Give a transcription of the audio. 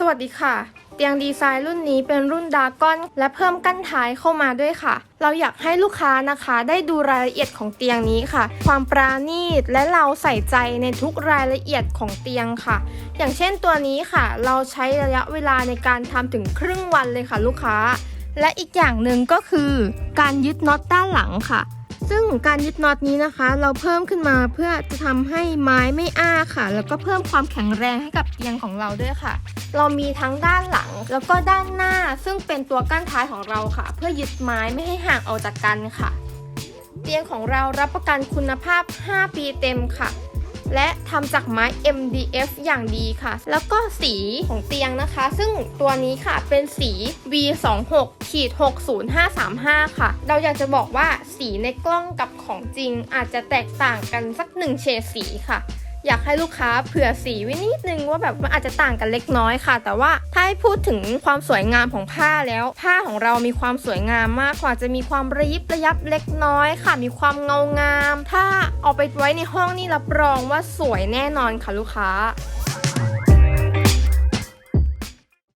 สวัสดีค่ะ เตียงดีไซน์รุ่นนี้เป็นรุ่นดากอนและเพิ่มกั้นท้ายเข้ามาด้วยค่ะ เราอยากให้ลูกค้านะคะได้ดูรายละเอียดของเตียงนี้ค่ะ ความปราณีตและเราใส่ใจในทุกรายละเอียดของเตียงค่ะ อย่างเช่นตัวนี้ค่ะ เราใช้ระยะเวลาในการทำถึงครึ่งวันเลยค่ะ ลูกค้า และอีกอย่างหนึ่งก็คือ การยึดน็อตด้านหลังค่ะ ซึ่งการยึดน็อตนี้นะคะ เราเพิ่มขึ้นมาเพื่อจะทำให้ไม้ไม่อ้าค่ะ แล้วก็เพิ่มความแข็งแรงให้กับเตียงของเราด้วยค่ะ เรามีทั้งด้านหลัง แล้วก็ด้านหน้าซึ่งเป็นตัวกั้นท้ายของเราค่ะ เพื่อยึดไม้ไม่ให้ห่างออกจากกันค่ะ เตียงของเรารับประกันคุณภาพ 5 ปีเต็มค่ะ และทำจากไม้ MDF อย่างดีค่ะ แล้วก็สีของเตียงนะคะ ซึ่งตัวนี้ค่ะเป็นสี V26 ขีด60535 ค่ะ เราอยากจะบอกว่าสีในกล้องกับของจริงอาจจะแตกต่างกันสักหนึ่งเฉดสีค่ะอยากให้ลูกค้าเผื่อสีไว้นิดนึงว่าแบบมันอาจจะต่างกันเล็กน้อยค่ะ แต่ว่าถ้าให้พูดถึงความสวยงามของผ้าแล้ว ผ้าของเรามีความสวยงามมากกว่าจะมีความระยิบระยับเล็กน้อยค่ะ มีความเงางาม ถ้า เอาไปไว้ในห้องนี่รับรองว่าสวยแน่นอนค่ะลูกค้า